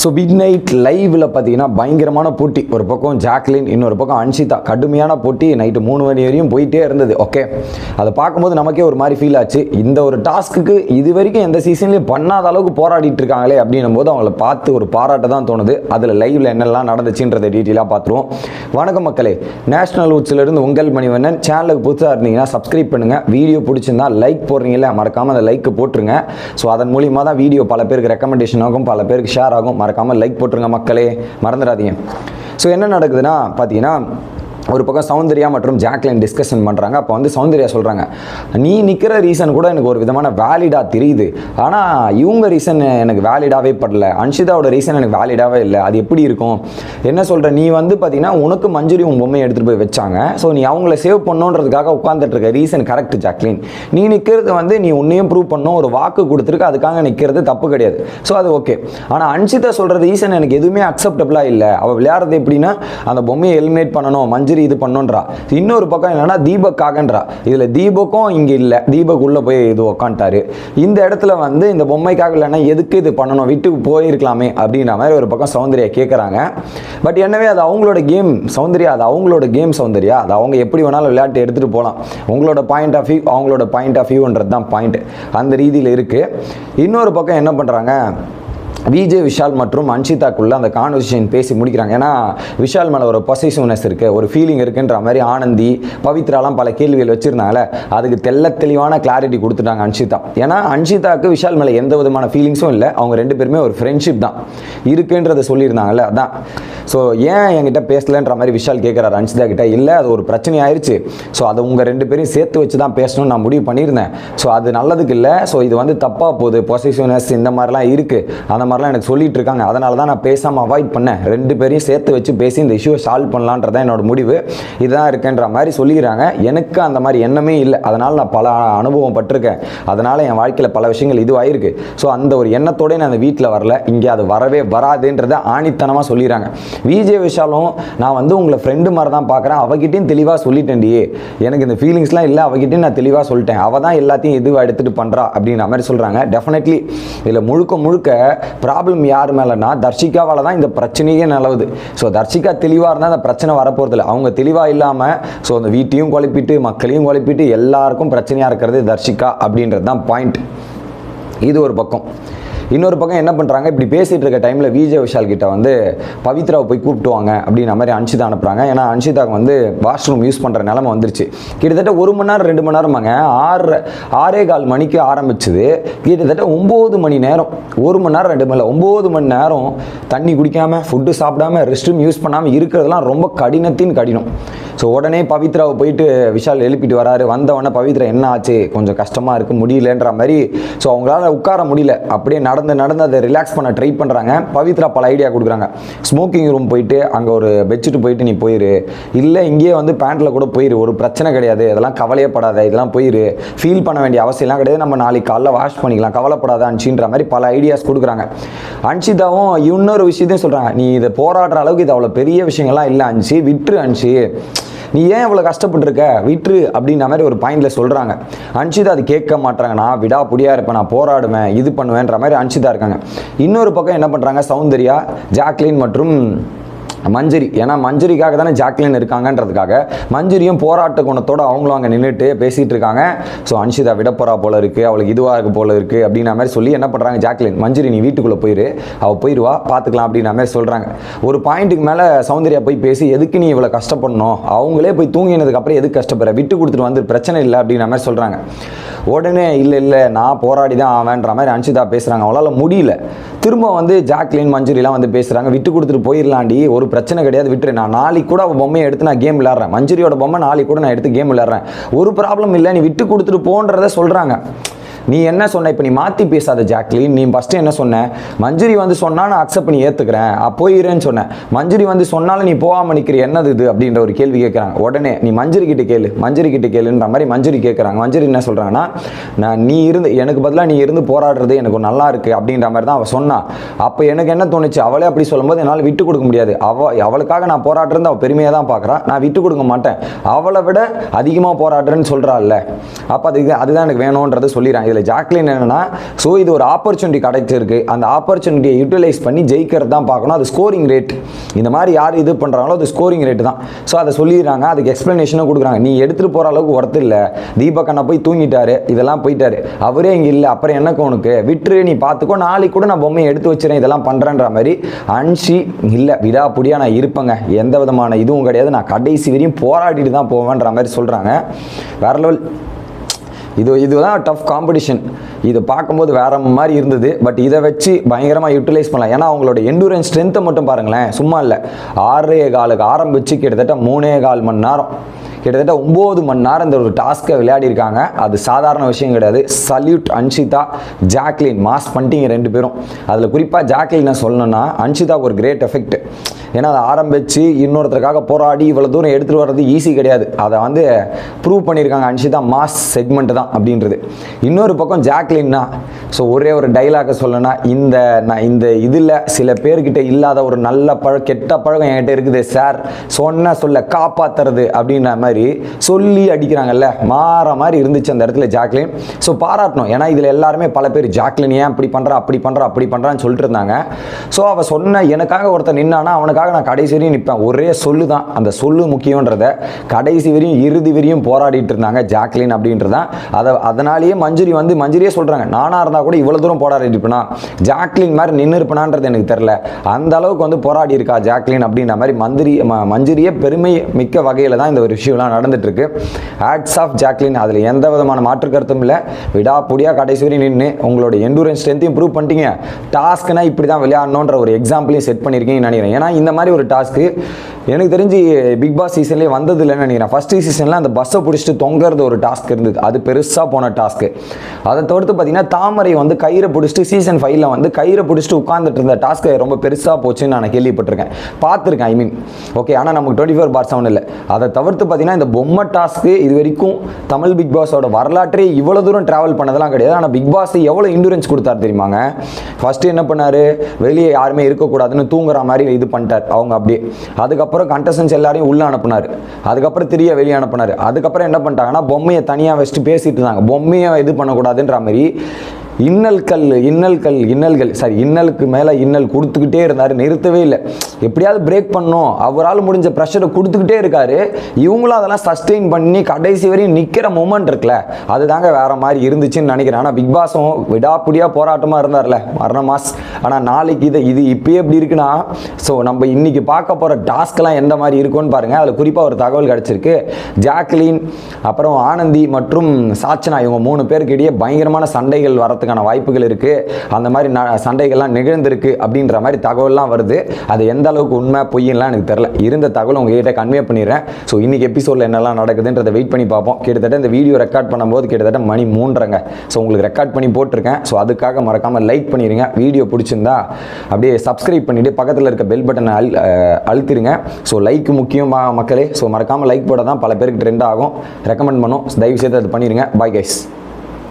So mid night லைவில் பார்த்தீங்கன்னா பயங்கரமான போட்டி. ஒரு பக்கம் ஜாக்லின் இன்னொரு பக்கம் அன்ஷிதா. கடுமையான போட்டி. நைட்டு மூணு மணி வரையும் போயிட்டே இருந்தது. ஓகே அதை பார்க்கும்போது நமக்கே ஒரு மாதிரி ஃபீல் ஆச்சு. இந்த ஒரு டாஸ்க்குக்கு இது வரைக்கும் எந்த சீசன்லையும் பண்ணாத அளவுக்கு போராடிட்டு இருக்காங்களே அப்படின்னும் போது அவங்கள பார்த்து ஒரு பாராட்ட தான் தோணுது. அதில் லைவில் என்னெல்லாம் நடந்துச்சுன்றதை டீட்டெயிலாக பார்த்துருவோம். வணக்கம் மக்களே. நேஷனல் இருந்து உங்கள் மணிவண்ணன். சேனலுக்கு புதுசாக இருந்தீங்கன்னா சப்ஸ்கிரைப் பண்ணுங்கள் வீடியோ பிடிச்சிருந்தா லைக் போடுறீங்களா மறக்காமல் அந்த லைக் போட்டுருங்க. ஸோ அதன் மூலியமாக தான் வீடியோ பல பேருக்கு ரெக்கமெண்டேஷன் ஆகும் பல பேருக்கு ஷேர் ஆகும். மறக்காமல் லைக் போட்டுருங்க மக்களே மறந்துடாதீங்க. ஸோ என்ன நடக்குதுன்னா பார்த்தீங்கன்னா ஒரு பக்கம் சௌந்தர்யா மற்றும் ஜாக்லின் டிஸ்கஷன் பண்ணுறாங்க அப்போ வந்து சௌந்தர்யா சொல்கிறாங்க நீ நிற்கிற ரீசன் கூட எனக்கு ஒரு விதமான வேலிடாக தெரியுது. ஆனால் இவங்க ரீசன் எனக்கு வேலிடாகவே படல. அன்ஷிதாவோட ரீசன் எனக்கு வேலிடாகவே இல்லை. அது எப்படி இருக்கும்? என்ன சொல்கிற நீ வந்து பார்த்தீங்கன்னா உனக்கு மஞ்சுரி உன் பொம்மையை எடுத்துகிட்டு போய் வச்சாங்க. ஸோ நீ அவங்கள சேவ் பண்ணுன்றதுக்காக உட்காந்துட்டு இருக்க ரீசன் கரெக்ட் ஜாக்லின். நீ நிற்கிறது வந்து நீ உன்னையும் ப்ரூவ் பண்ணணும் ஒரு வாக்கு கொடுத்துருக்கு அதுக்காக நிற்கிறது தப்பு கிடையாது. ஸோ அது ஓகே ஆனால் அன்ஷிதா சொல்கிற ரீசன் எனக்கு எதுவுமே அக்செப்டபுளாக இல்லை. அவள் விளையாடுறது எப்படின்னா அந்த பொம்மையை எலிமினேட் பண்ணணும் மஞ்சரி இது பண்ணுன்றா. இன்னொரு பக்கம் என்னன்னா தீபக்காகன்றா. இதில் தீபக்கும் இங்கே இல்லை. தீபக் உள்ளே போய் இது உக்காண்டாரு இந்த இடத்துல வந்து இந்த பொம்மைக்காக இல்லைன்னா எதுக்கு இது பண்ணணும்? விட்டு போயிருக்கலாமே அப்படின்ற மாதிரி ஒரு பக்கம் சௌந்தர்யா கேட்குறாங்க பட் என்னவே அது அவங்களோட கேம் சௌந்தர்யா அது அவங்களோட கேம் சௌந்தர்யா. அது அவங்க எப்படி வேணாலும் விளையாட்டு எடுத்துகிட்டு போகலாம் உங்களோட பாயிண்ட் ஆஃப் வியூ அவங்களோட பாயிண்ட் ஆஃப் வியூன்றது தான் பாயிண்ட் அந்த ரீதியில் இருக்குது இன்னொரு பக்கம் என்ன பண்ணுறாங்க விஜய் விஷால் மற்றும் அன்ஷிதாக்குள்ளே அந்த கான்வர்சேஷன் பேசி முடிக்கிறாங்க. ஏன்னா விஷால் மேலே ஒரு பொசிசிவ்னஸ் இருக்குது ஒரு ஃபீலிங் இருக்குன்ற மாதிரி ஆனந்தி பவித்ராலாம் பல கேள்விகள் வச்சுருந்தாங்கல்ல அதுக்கு தெள்ள தெளிவான கிளாரிட்டி கொடுத்துட்டாங்க அன்ஷிதா. ஏன்னா அன்ஷிதாக்கு விஷால் மேலே எந்த விதமான ஃபீலிங்ஸும் இல்லை அவங்க ரெண்டு பேருமே ஒரு ஃப்ரெண்ட்ஷிப் தான். இருக்குன்றத சொல்லியிருந்தாங்கல்ல அதான். ஸோ ஏன் என்கிட்ட பேசலன்ற மாதிரி விஷால் கேட்குறாரு அன்ஷிதா கிட்ட? இல்லை அது ஒரு பிரச்சனை ஆயிடுச்சு ஸோ அதை உங்கள் ரெண்டு பேரையும் சேர்த்து வச்சு தான் பேசணும்னு நான் முடிவு பண்ணியிருந்தேன். ஸோ அது நல்லதுக்கு இல்லை. ஸோ இது வந்து தப்பாக போகுது. பொசிசிவ்னஸ் இந்த மாதிரிலாம் இருக்குது அந்த மாதிரிலாம் எனக்கு சொல்லிட்டு இருக்காங்க அதனால தான் நான் பேசாமல் அவாய்ட் பண்ணேன். ரெண்டு பேரையும் சேர்த்து வச்சு பேசி இந்த இஷ்யூவை சால்வ் பண்ணலான்றதான் என்னோட முடிவு. இதுதான் இருக்குன்ற மாதிரி சொல்லிக்கிறாங்க. எனக்கு அந்த மாதிரி எண்ணமே இல்லை. அதனால் நான் பல அனுபவம் பட்டிருக்கேன். அதனால் என் வாழ்க்கையில் பல விஷயங்கள் இதுவாயிருக்கு. ஸோ அந்த ஒரு எண்ணத்தோடய நான் அந்த வீட்டில் வரல. இங்கே அது வரவே வராதுன்றதை ஆணித்தனமாக சொல்லிடுறாங்க விஜய் விஷாலும் நான் வந்து உங்களை ஃப்ரெண்டு மாதிரி தான் பார்க்குறேன். அவகிட்டையும் தெளிவாக சொல்லிட்டேன்டி. எனக்கு இந்த ஃபீலிங்ஸ்லாம் இல்லை. அவகிட்டையும் நான் தெளிவாக சொல்லிட்டேன். அவள் தான் எல்லாத்தையும் இதுவாக எடுத்துகிட்டு பண்ணுறா அப்படின்ற மாதிரி சொல்கிறாங்க டெஃபினெட்லி இதில் முழுக்க முழுக்க ப்ராப்ளம் யார் மேலேனா தர்ஷிகாவால் தான் இந்த பிரச்சனையே நிலவுது. ஸோ தர்ஷிகா தெளிவாக இருந்தால் அந்த பிரச்சனை வரப்போகிறதில்ல அவங்க தெளிவாக இல்லாமல் ஸோ அந்த வீட்டையும் குழப்பிட்டு மக்களையும் குழப்பிட்டு எல்லாருக்கும் பிரச்சனையாக இருக்கிறது தர்ஷிகா அப்படின்றது தான் பாயிண்ட் இது ஒரு பக்கம். இன்னொரு பக்கம் என்ன பண்ணுறாங்க இப்படி பேசிகிட்டு இருக்க டைமில் விஜய் விஷால் கிட்ட வந்து பவித்ராவை போய் கூப்பிட்டு வாங்க அப்படின்ற மாதிரி அன்ஷிதா அனுப்புகிறாங்க ஏன்னா அன்ஷிதாவுக்கு வந்து வாஷ்ரூம் யூஸ் பண்ணுற நிலமை வந்துருச்சு. கிட்டத்தட்ட ஒரு மணி நேரம் ரெண்டு மணி நேரமாங்க. ஆறு ஆறே கால் மணிக்கு ஆரம்பிச்சது. கிட்டத்தட்ட ஒம்பது மணி நேரம் ஒரு மணி நேரம் ரெண்டு மணி நேரம் ஒம்பது மணி நேரம் தண்ணி குடிக்காமல் ஃபுட்டு சாப்பிடாம ரெஸ்ட் ரூம் யூஸ் பண்ணாமல் இருக்கிறதுலாம் ரொம்ப கடினத்தின் கடினம். ஸோ உடனே பவித்ராவை போயிட்டு விஷால் எழுப்பிட்டு வராரு. வந்தவொடனே பவித்ரா என்ன ஆச்சு? கொஞ்சம் கஷ்டமாக இருக்குது முடியலன்ற மாதிரி. ஸோ அவங்களால உட்கார முடியல. அப்படியே நடந்து நடந்து அதை ரிலாக்ஸ் பண்ண ட்ரை பண்ணுறாங்க பவித்ரா பல ஐடியா கொடுக்குறாங்க. ஸ்மோக்கிங் ரூம் போயிட்டு அங்கே ஒரு பெட்ஷீட் போயிட்டு நீ போயிரு. இல்லை இங்கேயே வந்து பேண்ட்டில் கூட போயிரு. ஒரு பிரச்சனை கிடையாது. இதெல்லாம் கவலையே படாத இதெல்லாம் போயிரு. ஃபீல் பண்ண வேண்டிய அவசியம்லாம் கிடையாது. நம்ம நாளைக்கு காலைல வாஷ் பண்ணிக்கலாம். கவலைப்படாத அன்ஷின்ற மாதிரி பல ஐடியாஸ் கொடுக்குறாங்க. அன்ஷிதாவும் இன்னொரு விஷயத்தையும் சொல்கிறாங்க நீ இதை போராடுற அளவுக்கு இது அவ்வளோ பெரிய விஷயங்கள்லாம் இல்லை அன்ஷி. விட்டுரு அன்ஷி. நீ ஏன் இவ்வளோ கஷ்டப்பட்டுருக்க? விட்டுரு அப்படின்ற மாதிரி ஒரு பாயிண்டில் சொல்கிறாங்க அன்ஷிதா அது கேட்க மாட்டாங்க நான் விடா புடியாக இருப்பேன் நான் போராடுவேன் இது பண்ணுவேன்ற மாதிரி அன்ஷிதா இருக்காங்க. இன்னொரு பக்கம் என்ன பண்ணுறாங்க சௌந்தர்யா ஜாக்லின் மற்றும் மஞ்சரி. ஏன்னா மஞ்சரிக்காக தானே ஜாக்லின் இருக்காங்கன்றதுக்காக மஞ்சரியும் போராட்ட குணத்தோடு அவங்களும் அங்கே நின்றுட்டு பேசிகிட்டு இருக்காங்க. ஸோ அன்ஷிதா விடப்போறா போல இருக்குது அவளுக்கு இதுவாக இருக்கு போல இருக்குது அப்படின்ற மாதிரி சொல்லி என்ன பண்ணுறாங்க ஜாக்லின்? மஞ்சரி நீ வீட்டுக்குள்ளே போயிரு அவள் போயிடுவா பார்த்துக்கலாம் அப்படின்ற மாதிரி சொல்கிறாங்க ஒரு பாயிண்ட்டுக்கு மேலே சௌந்தர்யா போய் பேசி எதுக்கு நீ இவ்வளோ கஷ்டப்படணும்? அவங்களே போய் தூங்கினதுக்கு அப்புறம் எதுக்கு கஷ்டப்படுற? விட்டு கொடுத்துட்டு வந்து பிரச்சனை இல்லை அப்படின்ற மாதிரி சொல்கிறாங்க உடனே இல்லை இல்லை நான் போராடி தான் ஆவேன்ற மாதிரி அன்ஷிதா பேசுகிறாங்க அவளால் முடியல. திரும்ப வந்து ஜாக்லின் மஞ்சுரிலாம் வந்து பேசுகிறாங்க விட்டு கொடுத்துட்டு போயிடலாண்டி ஒரு பிரச்சனை கிடையாது விட்டுரு. நான் நாளைக்கு கூட அவள் பொம்மையை எடுத்து நான் கேம் விளையாடுறேன். மஞ்சுரியோட பொம்மை நாளைக்கு கூட நான் எடுத்து கேம் விளையாடுறேன். ஒரு ப்ராப்ளம் இல்லை நீ விட்டு கொடுத்துட்டு போன்றதை சொல்கிறாங்க நீ என்ன சொன்ன? இப்போ நீ மாற்றி பேசாத ஜாக்லின் நீ ஃபஸ்ட்டு என்ன சொன்ன? மஞ்சுரி வந்து சொன்னால் நான் அக்செப்ட் பண்ணி ஏற்றுக்கிறேன் அப்போயிருன்னு சொன்னேன் மஞ்சுரி வந்து சொன்னாலும் நீ போகாமல் நிற்கிற என்னது இது? அப்படின்ற ஒரு கேள்வி கேட்குறாங்க உடனே நீ மஞ்சுரி கிட்ட கேளு. மஞ்சுரி கிட்ட கேளுன்ற மாதிரி மஞ்சுரி கேட்குறாங்க மஞ்சுரி என்ன சொல்கிறாங்கன்னா நான் நீ இருந்து எனக்கு பதிலாக நீ இருந்து போராடுறது எனக்கு நல்லா இருக்குது அப்படின்ற மாதிரி தான் அவள் சொன்னான் அப்போ எனக்கு என்ன தோணுச்சு? அவளே அப்படி சொல்லும்போது என்னால் விட்டு கொடுக்க முடியாது. அவ அவளுக்காக நான் போராடுறது அவள் பெருமையாக தான் பார்க்குறான் நான் விட்டு கொடுக்க மாட்டேன். அவளை விட அதிகமாக போராடுறேன்னு சொல்கிறாள் அப்போ அது அதுதான் எனக்கு வேணுன்றது சொல்லிடுறாங்க. இதில் ஜாக்லின் என்னென்னா ஸோ இது ஒரு ஆப்பர்ச்சுனிட்டி கிடைச்சிருக்கு. அந்த ஆப்பர்ச்சுனிட்டியை யூட்டிலைஸ் பண்ணி ஜெயிக்கிறது தான் பார்க்கணும். அது ஸ்கோரிங் ரேட் இந்த மாதிரி யார் இது பண்ணுறாங்களோ அது ஸ்கோரிங் ரேட் தான். ஸோ அதை சொல்லிடுறாங்க. அதுக்கு எக்ஸ்ப்ளனேஷனும் கொடுக்குறாங்க. நீ எடுத்துகிட்டு போகிற அளவுக்கு ஒர்த்து இல்லை. தீபக் அண்ணா போய் தூங்கிட்டாரு. இதெல்லாம் போயிட்டாரு. அவரே இங்கே இல்லை. அப்புறம் என்ன உனக்கு. விட்டுரு நீ பார்த்துக்கோ நாளைக்கு கூட நான் பொம்மையை எடுத்து வச்சுறேன் இதெல்லாம் பண்ணுறேன்ற மாதிரி அன்ஷி இல்லை விடாப்புடியாக நான் இருப்பேங்க. எந்த விதமான இதுவும் கிடையாது. நான் கடைசி வரையும் போராடிட்டு தான் போவேன்ற மாதிரி சொல்கிறாங்க வேற லெவல் இது இதுதான் டஃப் காம்படிஷன் இது பார்க்கும்போது வேற மாதிரி இருந்தது பட் இதை வச்சு பயங்கரமாக யூட்டிலைஸ் பண்ணலாம். ஏன்னா அவங்களோட எண்டூரன்ஸ் ஸ்ட்ரென்த்தை மட்டும் பாருங்களேன் சும்மா இல்லை. ஆறே காலுக்கு ஆரம்பிச்சு கிட்டத்தட்ட மூணே கால் மணி நேரம். கிட்டத்தட்ட ஒம்பது மணி நேரம் இந்த ஒரு டாஸ்க்கை விளையாடிருக்காங்க அது சாதாரண விஷயம் கிடையாது. சல்யூட் அன்ஷிதா ஜாக்லின் மாஸ் பண்ணிட்டீங்க ரெண்டு பேரும். அதில் குறிப்பாக ஜாக்லினை சொல்லணும்னா அன்ஷிதா ஒரு கிரேட் எஃபெக்ட் ஏன்னா அதை ஆரம்பித்து இன்னொருத்தருக்காக போராடி இவ்வளோ தூரம் எடுத்துகிட்டு வர்றது ஈஸி கிடையாது. அதை வந்து ப்ரூவ் பண்ணியிருக்காங்க அன்ஷிதா மாஸ் செக்மெண்ட் தான் அப்படின்றது. இன்னொரு பக்கம் ஜாக்லின்னா ஸோ ஒரே ஒரு டைலாக சொல்லணும்னா இந்த நான் இந்த இதில் சில பேர்கிட்ட இல்லாத ஒரு நல்ல பழ கெட்ட பழக்கம் என்கிட்ட இருக்குது சார் சொன்ன சொல்ல காப்பாற்றுறது அப்படின்ற மாதிரி சொல்லி அடிக்கிறாங்கல்ல மாற மாதிரி இருந்துச்சு அந்த இடத்துல ஜாக்லின். ஸோ பாராட்டணும். ஏன்னா இதில் எல்லாருமே பல பேர் ஜாக்லின் ஏன் இப்படி பண்ணுறா அப்படி பண்ணுறா அப்படி பண்ணுறான்னு சொல்லிட்டு இருந்தாங்க. ஸோ அவள் சொன்ன எனக்காக ஒருத்தன் நின்னானா அவனுக்காக நான் கடைசி வரையும் நிற்பேன் ஒரே சொல்லு தான் அந்த சொல்லு முக்கியன்றத கடைசி வரையும் இறுதி வரையும் போராடிட்டு இருந்தாங்க ஜாக்லின் அப்படின்றதான். அதை அதனாலேயே மஞ்சுரி வந்து மஞ்சுரியே சொல்கிறாங்க நானாக இருந்தால் கூட இவ்வளோ தூரம் போராடிட்டு இருப்பேனா? ஜாக்லின் மாதிரி நின்று இருப்பேனான்றது எனக்கு தெரில அந்த அளவுக்கு வந்து போராடி இருக்கா ஜாக்லின் அப்படின்ற மாதிரி மந்திரி ம- மஞ்சுரியே பெருமை மிக்க வகையில் தான் இந்த ஒரு விஷயம்லாம் நடந்துட்டு இருக்கு ஆட்ஸ் ஆஃப் ஜாக்லின் அதில் எந்த விதமான மாற்று கருத்தும் இல்லை. விடாப்புடியாக கடைசி வரையும் நின்று உங்களோட எண்டூரன்ஸ் ஸ்ட்ரென்த்தையும் ப்ரூவ் பண்ணிட்டீங்க. டாஸ்க்னா இப்படி தான் விளையாடணுன்ற ஒரு எக்ஸாம்பிளையும் செட் பண்ணியிருக்கீங்கன்னு நினைக்கிறேன். ஏன்னா இந்த மாதிரி ஒரு டாஸ்க்கு. எனக்கு தெரிஞ்சு பிக் பாஸ் சீசன்லேயே வந்தது இல்லைன்னு நினைக்கிறேன். ஃபஸ்ட்டு சீசனில் அந்த பஸ்ஸை பிடிச்சிட்டு தொங்குறது ஒரு டாஸ்க் இருந்தது. அது பெருசாக போன டாஸ்க்கு அதை தவிர்த்து பார்த்தீங்கன்னா தாமரை வந்து கயிறை பிடிச்சிட்டு சீசன் ஃபைவ்ல வந்து கயிறை பிடிச்சிட்டு உட்காந்துட்டு இருந்த டாஸ்க்கு ரொம்ப பெருசாக போச்சுன்னு நான் கேள்விப்பட்டிருக்கேன். பார்த்துருக்கேன் ஐ மீன் ஓகே ஆனால் நமக்கு டுவெண்ட்டி ஃபோர் பார் செவன் இல்லை. அதை தவிர்த்து பார்த்தீங்கன்னா இந்த பொம்மை டாஸ்க்கு இது வரைக்கும் தமிழ் பிக் பாஸோட வரலாற்றே இவ்வளோ தூரம் ட்ராவல் பண்ணதெல்லாம் கிடையாது. ஆனால் பிக் பாஸ் எவ்வளோ இண்டூரன்ஸ் கொடுத்தாரு தெரியுமாங்க? ஃபஸ்ட்டு என்ன பண்ணாரு? வெளியே யாருமே இருக்கக்கூடாதுன்னு தூங்குற மாதிரி இது பண்ணிட்டார். அவங்க அப்படியே அதுக்கப்புறம் கண்டஸ்டன்ஸ் எல்லாரையும் உள்ள அனுப்புனார். அதுக்கப்புறம் திரிய வெளியே அனுப்புனார். அதுக்கப்புறம் என்ன பண்ணிட்டாங்கன்னா பொம்மையை தனியாக வச்சுட்டு பேசிட்டு இருந்தாங்க. பொம்மையை இது பண்ணக்கூடாதுன்ற மாதிரி இன்னல்கள் இன்னல்கள் இன்னல்கள் சாரி இன்னலுக்கு மேலே இன்னல் கொடுத்துக்கிட்டே இருந்தார் நிறுத்தவே இல்லை. எப்படியாவது பிரேக் பண்ணணும் அவரால் முடிஞ்ச ப்ரெஷரை கொடுத்துக்கிட்டே இருக்காரு. இவங்களும் அதெல்லாம் சஸ்டெயின் பண்ணி கடைசி வரையும் நிற்கிற மூமெண்ட் இருக்குல்ல அதுதாங்க வேற மாதிரி இருந்துச்சுன்னு நினைக்கிறேன். ஆனால் பிக் பாஸும் விடாப்புடியாக போராட்டமாக இருந்தார்ல மரண மாஸ். ஆனால் நாளைக்கு இதை இது இப்போயே எப்படி இருக்குன்னா ஸோ நம்ம இன்னைக்கு பார்க்க போகிற டாஸ்க்லாம் எந்த மாதிரி இருக்கும்னு பாருங்கள் அதில் குறிப்பாக ஒரு தகவல் கிடச்சிருக்கு. ஜாக்லின் அப்புறம் ஆனந்தி மற்றும் சாச்சனா இவங்க மூணு பேருக்கு இடையே பயங்கரமான சண்டைகள் போகிறதுக்கான வாய்ப்புகள் இருக்குது அந்த மாதிரி ந- சண்டைகள்லாம் நிகழ்ந்திருக்கு அப்படின்ற மாதிரி தகவல்லாம் வருது. அது எந்த அளவுக்கு உண்மை பொய்யெல்லாம் எனக்கு தெரில இருந்த தகவல் உங்ககிட்ட கன்வே பண்ணிடுறேன். ஸோ இன்றைக்கி எபிசோடில் என்னெல்லாம் நடக்குதுன்றதை வெயிட் பண்ணி பார்ப்போம். கிட்டத்தட்ட இந்த வீடியோ ரெக்கார்ட் பண்ணும்போது கிட்டத்தட்ட மணி மூன்றங்க ஸோ உங்களுக்கு ரெக்கார்ட் பண்ணி போட்டிருக்கேன். ஸோ அதுக்காக மறக்காமல் லைக் பண்ணிடுங்க வீடியோ பிடிச்சிருந்தா அப்படியே சப்ஸ்கிரைப் பண்ணிவிட்டு பக்கத்தில் இருக்க பெல் பட்டனை அழு அழுத்திடுங்க அழுத்திருங்க. ஸோ லைக் முக்கியமாக மக்களே. ஸோ மறக்காமல் லைக் போட தான் பல பேருக்கு ட்ரெண்ட் ஆகும். ரெக்கமெண்ட் பண்ணும். தயவு செய்து அது பண்ணிடுங்க பாய் கைஸ்